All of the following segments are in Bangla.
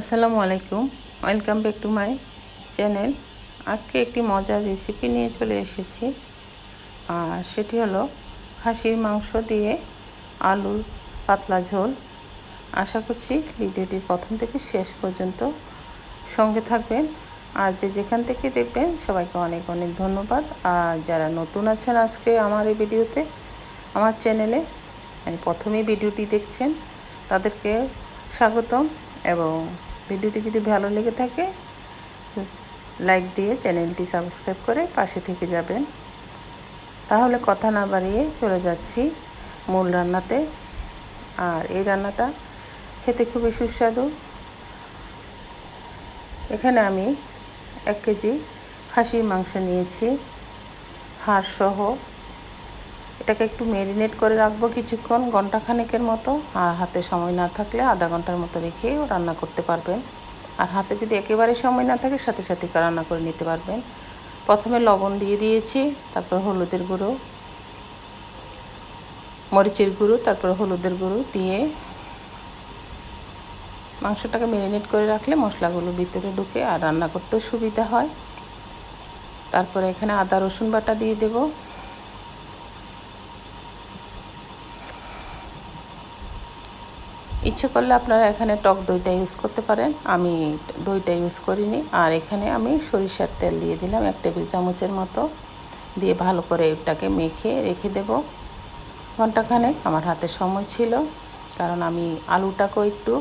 আসসালামু আলাইকুম। Welcome back to my channel আজকে একটি মজার রেসিপি নিয়ে চলে এসেছি। আর সেটি হলো খাসির মাংস দিয়ে আলুর পাতলা ঝোল। আশা করছি ভিডিওটির প্রথম থেকে শেষ পর্যন্ত সঙ্গে থাকবেন। আর যে যেখান থেকে দেখবেন, সবাইকে অনেক অনেক ধন্যবাদ। আর যারা নতুন আছেন আজকে আমার এই ভিডিওতে, আমার চ্যানেলে প্রথমেই ভিডিওটি দেখছেন, তাদেরকে স্বাগতম এবং ভিডিওটি যদি ভালো লেগে থাকে, লাইক দিয়ে চ্যানেলটি সাবস্ক্রাইব করে পাশে থেকে যাবেন। তাহলে কথা না বাড়িয়ে চলে যাচ্ছি মূল রান্নাতে। আর এই রান্নাটা খেতে খুবই সুস্বাদু। এখানে আমি এক কেজি খাসির মাংস নিয়েছি। হাড় সহ এটাকে একটু ম্যারিনেট করে রাখব কিছুক্ষণ ঘণ্টা খানেকের মতো। আর হাতে সময় না থাকলে আধা ঘণ্টার মতো রেখেও রান্না করতে পারবেন। আর হাতে যদি একেবারে সময় না থাকে, সাথে সাথে রান্না করে নিতে পারবেন। প্রথমে লবণ দিয়ে দিয়েছি, তারপর হলুদের গুঁড়ো, মরিচের গুঁড়ো, তারপর হলুদের গুঁড়ো দিয়ে মাংসটাকে ম্যারিনেট করে রাখলে মশলাগুলো ভিতরে ঢুকে আর রান্না করতেও সুবিধা হয়। তারপরে এখানে আদা রসুন বাটা দিয়ে দেবো। ইচ্ছে করলে আপনারা এখানে টক দইটা ইউজ করতে পারেন। আমি দইটা ইউজ করিনি। আর এখানে আমি সরিষার তেল দিয়ে দিলাম এক টেবিল চামচের মতো। দিয়ে ভালো করে এটাকে মেখে রেখে দেব। ঘন্টাখানেক আমার হাতে সময় ছিল, কারণ আমি আলুটাকেও একটু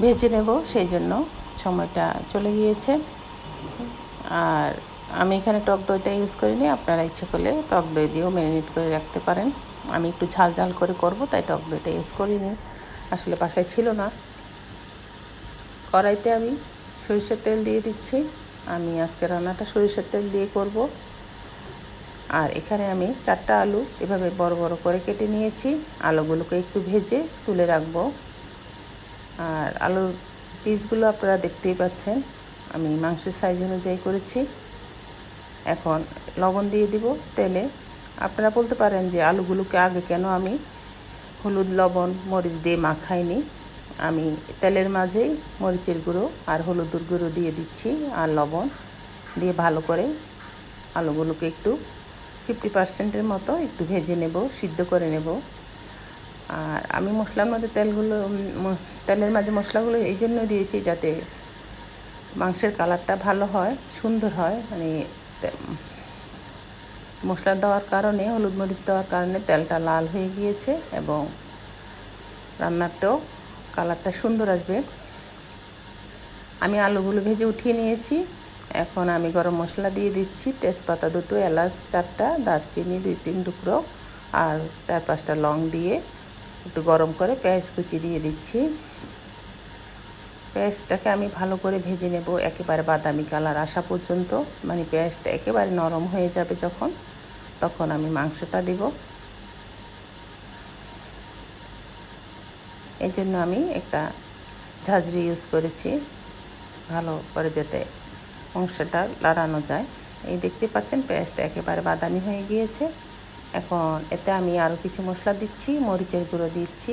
ভেজে নেব, সেই জন্য সময়টা চলে গিয়েছে। আর আমি এখানে টক দইটা ইউজ করিনি, আপনারা ইচ্ছে করলে টক দই দিয়েও ম্যারিনেট করে রাখতে পারেন। আমি একটু ঝাল ঝাল করে করব, তাই টক দইটা ইউজ করিনি। আসলে বাসায় ছিল না। কড়াইতে আমি সরিষার তেল দিয়ে দিচ্ছি। আমি আজকে রান্নাটা সরিষার তেল দিয়ে করব। আর এখানে আমি চারটা আলু এভাবে বড় বড় করে কেটে নিয়েছি। আলুগুলোকে একটু ভেজে তুলে রাখব। আর আলুর পিসগুলো আপনারা দেখতেই পাচ্ছেন, আমি মাংসের সাইজ অনুযায়ী করেছি। এখন লবণ দিয়ে দিব তেলে। আপনারা বলতে পারেন যে আলুগুলোকে আগে কেন আমি হলুদ লবণ, মরিচ দিয়ে মাখাইনি। আমি তেলের মাঝেই মরিচের গুঁড়ো আর হলুদের গুঁড়ো দিয়ে দিচ্ছি আর লবণ দিয়ে ভালো করে আলুগুলোকে একটু ফিফটি পার্সেন্টের মতো একটু ভেজে নেব, সিদ্ধ করে নেব। আর আমি মশলার মধ্যে তেলগুলো তেলের মাঝে মশলাগুলো এই জন্য দিয়েছি যাতে মাংসের কালারটা ভালো হয়, সুন্দর হয়। মানে মশলা দেওয়ার কারণে, হলুদ মরিচ দেওয়ার কারণে তেলটা লাল হয়ে গিয়েছে এবং রান্নাতেও কালারটা সুন্দর আসবে। আমি আলুগুলো ভেজে উঠিয়ে নিয়েছি। এখন আমি গরম মশলা দিয়ে দিচ্ছি। তেজপাতা দুটো, এলাচ চারটা, দারচিনি দুই তিন টুকরো আর চার পাঁচটা লং দিয়ে একটু গরম করে পেঁয়াজ কুচি দিয়ে দিচ্ছি। পেঁয়াজটাকে আমি ভালো করে ভেজে নেব। একেবারে বাদামি কালার আসা পর্যন্ত। মানে পেঁয়াজটা একেবারে নরম হয়ে যাবে যখন। তখন আমি মাংসটা দিব। এই জন্য আমি একটা ঝাঁঝরি ইউজ করেছি। ভালো করে যাতে মাংসটা লাড়ানো যায়। এই দেখতে পাচ্ছেন পেঁয়াজটা একেবারে বাদামি হয়ে গিয়েছে। এখন এতে আমি আরও কিছু মশলা দিচ্ছি, মরিচের গুঁড়ো দিচ্ছি,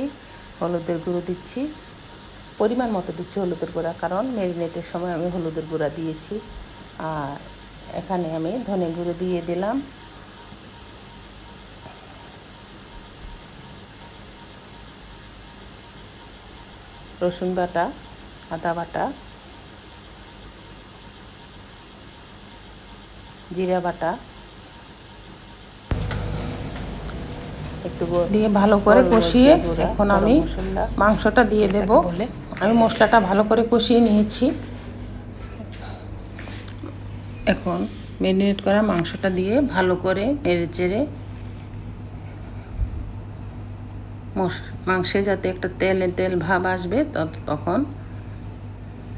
হলুদের গুঁড়ো দিচ্ছি। পরিমাণ মতো দিচ্ছি হলুদের গুঁড়া, কারণ ম্যারিনেটের সময় আমি হলুদের গুঁড়া দিয়েছি। আর এখানে আমি ধনে গুঁড়ো দিয়ে দিলাম। রসুন বাটা আদা বাটা জিরা বাটা একটু দিয়ে ভালো করে কষিয়ে এখন আমি মাংসটা দিয়ে দেব। আমি মশলাটা ভালো করে কষিয়ে নিয়েছি। এখন ম্যারিনেট করা মাংসটা দিয়ে ভালো করে নেড়ে চেড়ে মাংসে যাতে একটা তেলে, তেল ভাব আসবে তখন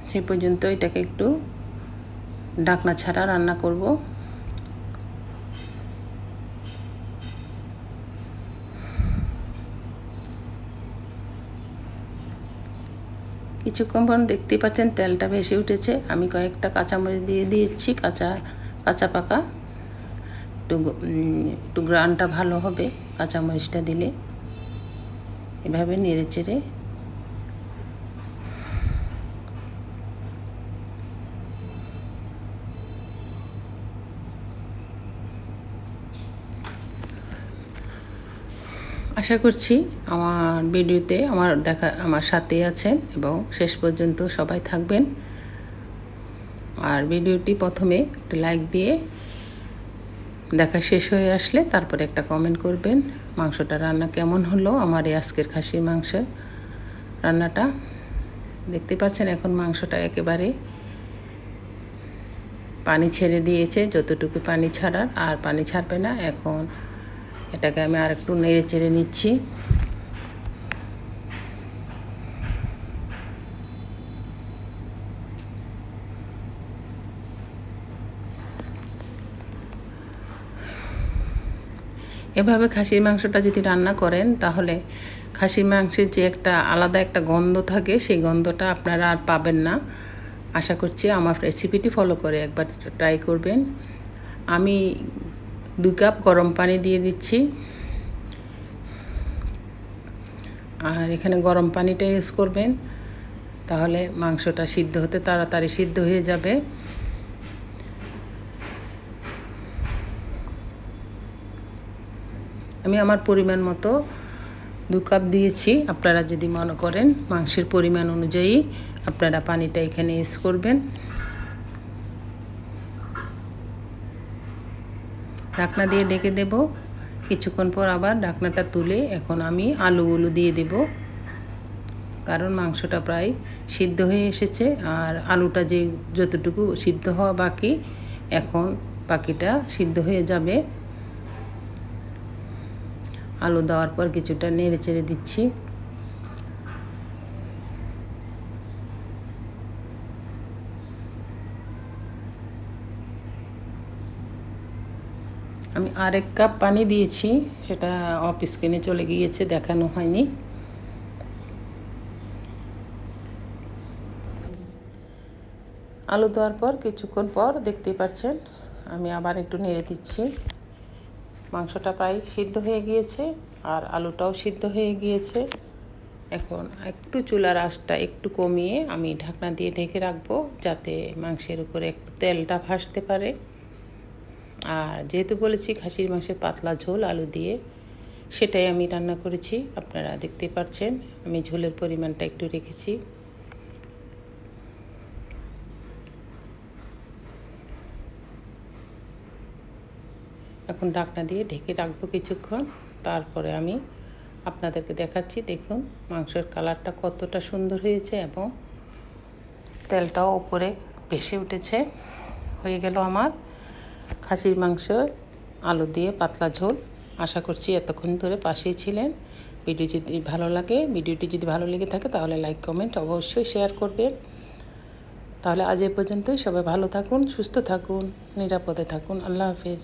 সেই পর্যন্ত এটাকে একটু ডাকনা ছাড়া রান্না করব। কিছুক্ষণ পর দেখতেই পাচ্ছেন তেলটা ভেসে উঠেছে। আমি কয়েকটা কাঁচামরিচ দিয়ে দিয়েছি, কাঁচা কাঁচা পাকা। একটু একটু গ্রানটা ভালো হবে, কাঁচামরিচটা দিলে। এভাবে নেড়ে চেড়ে আশা করছি আমার ভিডিওতে আমার দেখা, আমার সাথে আছেন এবং শেষ পর্যন্ত সবাই থাকবেন। আর ভিডিওটি প্রথমে একটু লাইক দিয়ে দেখা শেষ হয়ে আসলে তারপরে একটা কমেন্ট করবেন, মাংসটা রান্না কেমন হলো আমার এই আজকের খাসির মাংস রান্নাটা? দেখতে পাচ্ছেন এখন মাংসটা একেবারে পানি ছেড়ে দিয়েছে, যতটুকু পানি ছাড়ার, আর পানি ছাড়বে না। এখন এটাকে আমি আর একটু নেড়ে চেড়ে নিচ্ছি। এভাবে খাসির মাংসটা যদি রান্না করেন, তাহলে খাসির মাংসের যে একটা আলাদা একটা গন্ধ থাকে, সেই গন্ধটা আপনারা আর পাবেন না। আশা করছি আমার রেসিপিটি ফলো করে একবার ট্রাই করবেন। আমি দুই কাপ গরম পানি দিয়ে দিচ্ছি। আর এখানে গরম পানিটা ইউজ করবেন, তাহলে মাংসটা সিদ্ধ হতে তাড়াতাড়ি সিদ্ধ হয়ে যাবে। আমি আমার পরিমাণ মতো দু কাপ দিয়েছি। আপনারা যদি মনে করেন মাংসের পরিমাণ অনুযায়ী আপনারা পানিটা এখানে ইউজ করবেন। ঢাকনা দিয়ে ডেকে দেব। কিছুক্ষণ পর আবার ঢাকনাটা তুলে এখন আমি আলুগুলো দিয়ে দেব। কারণ মাংসটা প্রায় সিদ্ধ হয়ে এসেছে আর আলুটা যে যতটুকু সিদ্ধ হওয়া বাকি, এখন বাকিটা সিদ্ধ হয়ে যাবে। আলু দেওয়ার পর কিছুটা নেড়ে চেড়ে দিচ্ছি। আমি আরেক কাপ পানি দিয়েছি, সেটা অফ স্ক্রিনে চলে গিয়েছে, দেখানো হয়নি। আলু দেওয়ার পর কিছুক্ষণ পর, দেখতেই পাচ্ছেন আমি আবার একটু নেড়ে দিচ্ছি। মাংসটা প্রায় সিদ্ধ হয়ে গিয়েছে আর আলুটাও সিদ্ধ হয়ে গিয়েছে। এখন একটু চুলার আঁচটা একটু কমিয়ে আমি ঢাকনা দিয়ে ঢেকে রাখব যাতে মাংসের উপরে একটু তেলটা ভাসতে পারে। আর যেহেতু বলেছি খাসির মাংসের পাতলা ঝোল আলু দিয়ে, সেটাই আমি রান্না করেছি। আপনারা দেখতে পাচ্ছেন আমি ঝোলের পরিমাণটা একটু রেখেছি। এখন ঢাকনা দিয়ে ঢেকে রাখব কিছুক্ষণ। তারপরে আমি আপনাদেরকে দেখাচ্ছি, দেখুন মাংসের কালারটা কতটা সুন্দর হয়েছে এবং তেলটাও উপরে ভেসে উঠেছে। হয়ে গেল আমার খাসির মাংস আলু দিয়ে পাতলা ঝোল। আশা করছি এতক্ষণ ধরে পাশেই ছিলেন। ভিডিও যদি ভালো লাগে, ভিডিওটি যদি ভালো লেগে থাকে তাহলে লাইক, কমেন্ট অবশ্যই শেয়ার করবেন। তাহলে আজ এ পর্যন্তই। সবাই ভালো থাকুন, সুস্থ থাকুন, নিরাপদে থাকুন। আল্লাহ হাফেজ।